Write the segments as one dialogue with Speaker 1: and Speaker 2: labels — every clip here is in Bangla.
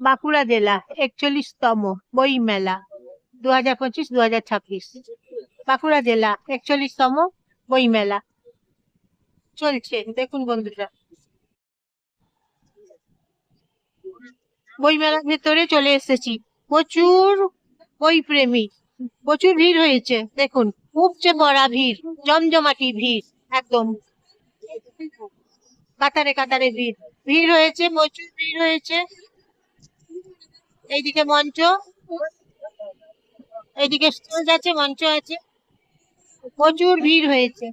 Speaker 1: বাঁকুড়া জেলা, একচল্লিশতম বই মেলা দু হাজার পঁচিশ দু হাজার ছাব্বিশ। বাঁকুড়া জেলা, একচল্লিশতম বই মেলা চলছে, দেখুন বন্ধুরা। বই মেলার ভেতরে চলে এসেছি। প্রচুর বই প্রেমী প্রচুর ভিড় হয়েছে, দেখুন। উপচে পড়া ভিড়, জমজমাটি ভিড়, একদম। কাতারে কাতারে ভিড়। ভিড় হয়েছে, প্রচুর ভিড় হয়েছে। এইদিকে মঞ্চ। এইদিকে স্টেজ আছে, মঞ্চ আছে। প্রচুর ভিড় হয়েছে।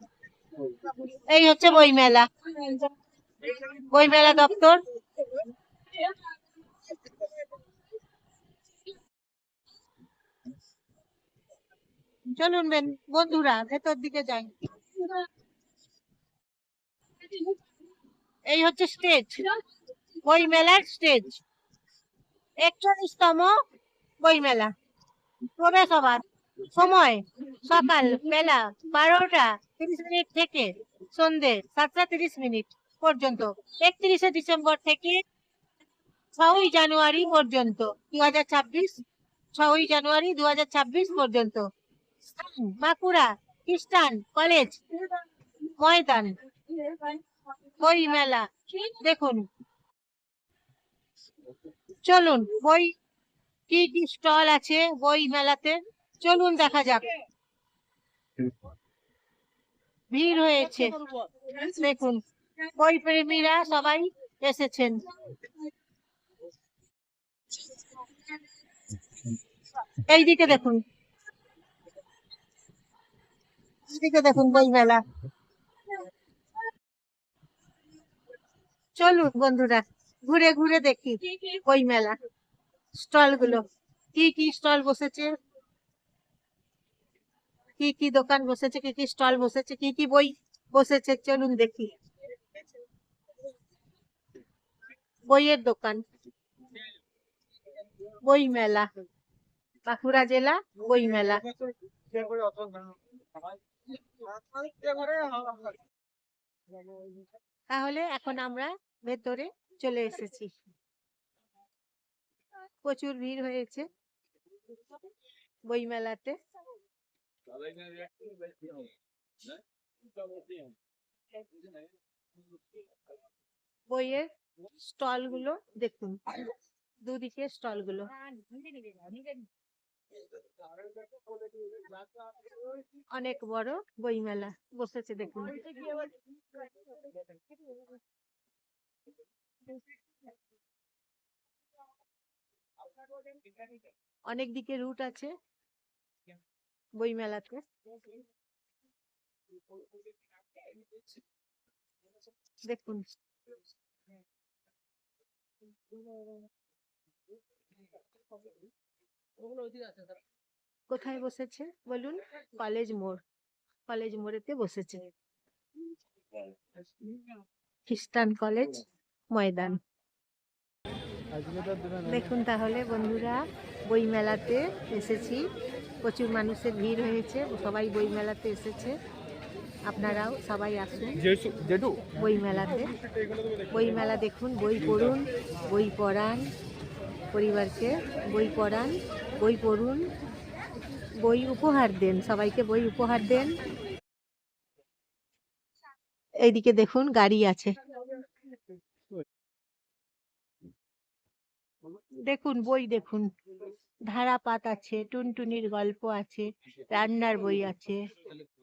Speaker 1: এই হচ্ছে বই মেলা বই মেলা দপ্তর। চলুন বেন, বন্ধুরা, ভেতর দিকে যাই। এই হচ্ছে স্টেজ বই মেলার স্টেজ একচল্লিশতম বইমেলা। প্রবেশ সময়, সকাল, বেলা বারোটা তিরিশ মিনিট থেকে সন্ধে সাতটা তিরিশ মিনিট পর্যন্ত। একত্রিশে ডিসেম্বর থেকে ছয়ই জানুয়ারি পর্যন্ত দু হাজার ছাব্বিশ, ছয়ই জানুয়ারি দু হাজার ছাব্বিশ পর্যন্ত। বাঁকুড়া, খ্রিস্টান কলেজ, ময়দান বই মেলা দেখুন। চলুন, বই কি কি স্টল আছে বই মেলাতে? চলুন দেখা যাক। ভিড় হয়েছে। দেখুন, বই প্রেমীরা সবাই এসেছেন। এইদিকে দেখুন। এইদিকে দেখুন বই মেলা। চলুন, বন্ধুরা। ঘুরে ঘুরে দেখি বই মেলা। স্টলগুলো। কি কি স্টল বসেছে? কি কি দোকান বসেছে? কি কি স্টল বসেছে? কি কি বই বসেছে? চলুন দেখি। বইয়ের দোকান। বই মেলা। বাঁকুড়া জেলা বই মেলা। তাহলে এখন আমরা ভেতরে চলে এসেছি। প্রচুর ভিড় হয়েছে বইমেলাতে। বইয়ের স্টলগুলো দেখুন, দুদিকে স্টলগুলো অনেক বড় বইমেলা বসেছে দেখুন। অনেক দিকে রুট আছে। বই মেলাতে দেখুন। কোথায় বসেছে? বলুন, কলেজ মোড়। কলেজ মোড়েতে বসেছে। খ্রিস্টান কলেজ। ময়দান। দেখুন তাহলে বন্ধুরা বই মেলাতে এসেছি। প্রচুর মানুষের ভিড় হয়েছে সবাই বই মেলাতে এসেছে। আপনারাও সবাই আসুন বই মেলাতে বই মেলা দেখুন বই পড়ুন বই পড়ান পরিবারকে বই পড়ান বই পড়ুন বই উপহার দেন সবাইকে বই উপহার দেন। এইদিকে দেখুন গাড়ি আছে। দেখুন, বই দেখুন। ধারাপাত আছে, টুনটুনির গল্প আছে, রান্নার বই আছে,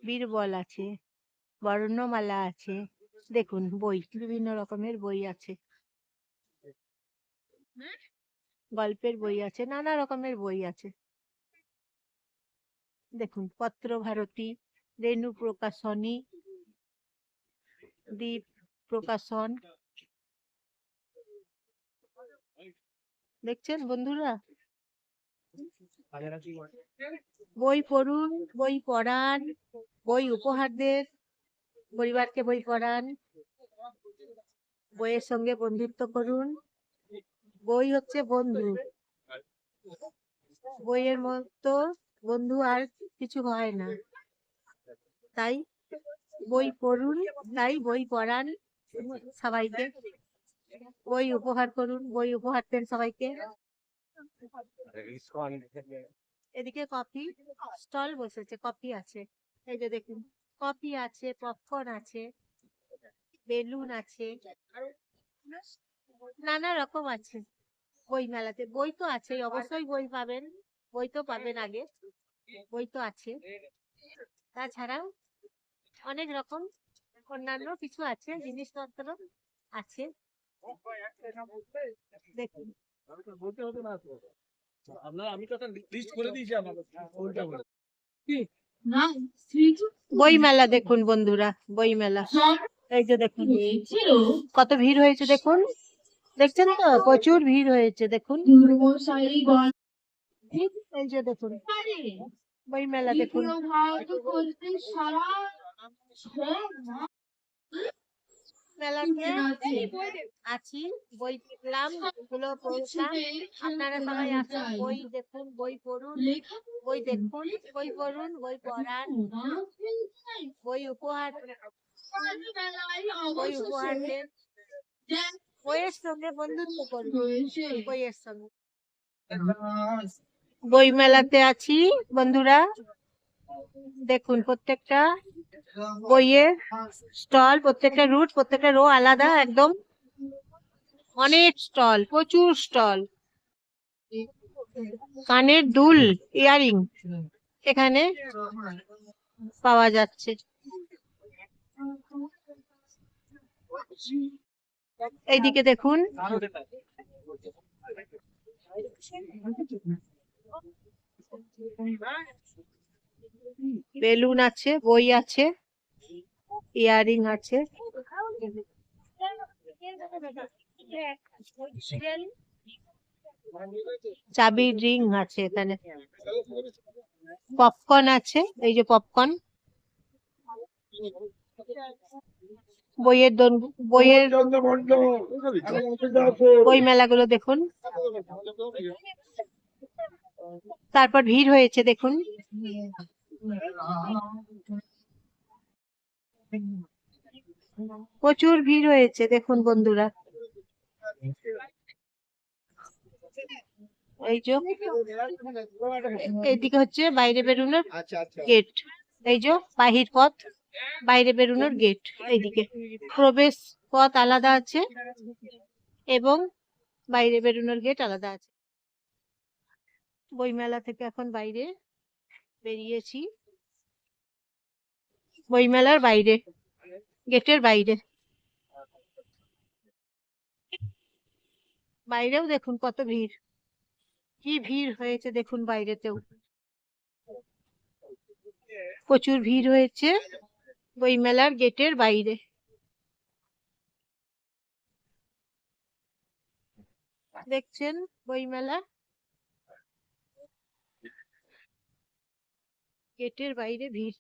Speaker 1: বীরবল আছে, বর্ণমালা আছে, দেখুন বই, বিভিন্ন রকমের বই আছে। গল্পের বই আছে, নানা রকমের বই আছে। দেখুন পত্র ভারতী রেণু প্রকাশনী দ্বীপ প্রকাশন দেখছেন বন্ধুরা? বই পড়ুন বই পড়ান বই উপহার দেন পরিবারকে বই পড়ান বইয়ের সঙ্গে বন্ধুত্ব করুন। বই হচ্ছে বন্ধু। বইয়ের মতো বন্ধু আর কিছু হয় না। তাই বই পড়ুন তাই বই পড়ান সবাইকে। বই উপহার করুন বই উপহার দেন সবাইকে। এদিকে কফি স্টল বসেছে কফি আছে। এই যে দেখুন কফি আছে পপকর্ন আছে বেলুন আছে নানা রকম আছে বই মেলাতে। বই তো আছে অবশ্যই বই পাবেন বই তো পাবেন আগে বই তো আছে। তাছাড়াও অনেক রকম অন্যান্য কিছু আছে জিনিসপত্র আছে। বই মেলা দেখুন বন্ধুরা, বই মেলা। এই যে দেখুন, কত ভিড় হয়েছে দেখুন। দেখছেন তো? প্রচুর ভিড় হয়েছে, দেখুন। এই যে দেখুন, বই মেলা দেখুন। মেলাতে
Speaker 2: আছি।
Speaker 1: বই কিনলামগুলো পড়লাম। আপনারা সবাই আসুন বই দেখুন বই পড়ুন বই দেখুন। বই পড়ুন বই পড়ান বই উপহার বই উপহার দেন। বইয়ের সঙ্গে বন্ধুত্ব করুন বইয়ের সঙ্গে। বই মেলাতে আছি বন্ধুরা। দেখুন প্রত্যেকটা। বইয়ের স্টল প্রত্যেকটা রুট প্রত্যেকটা রো আলাদা একদম অনেক স্টল প্রচুর স্টল। কানের দুল ইয়ারিং এখানে পাওয়া যাচ্ছে। এইদিকে দেখুন। বেলুন আছে বই আছে। ইয়ারিং আছে। চাবির রিং আছে এখানে। পপকর্ন আছে, এই যে পপকর্ন। বইয়ের বইয়ের বই মেলাগুলো দেখুন। তারপর ভিড় হয়েছে, দেখুন। প্রচুর ভিড় হয়েছে দেখুন বন্ধুরা। এই যে এইদিকে হচ্ছে বাইরে বেরোনোর
Speaker 3: আচ্ছা আচ্ছা।
Speaker 1: গেট এই যে বাহির পথ বাইরে বেরোনোর গেট এইদিকে। প্রবেশ পথ আলাদা আছে এবং বাইরে বেরোনোর গেট আলাদা আছে। বইমেলা থেকে এখন বাইরে বেরিয়েছি। বইমেলার বাইরে, গেটের বাইরে। বাইরেও দেখুন কত ভিড়। কি ভিড় হয়েছে দেখুন বাইরেতেও। প্রচুর ভিড় হয়েছে বইমেলার গেটের বাইরে। দেখছেন বইমেলা? গেটের বাইরে ভিড়।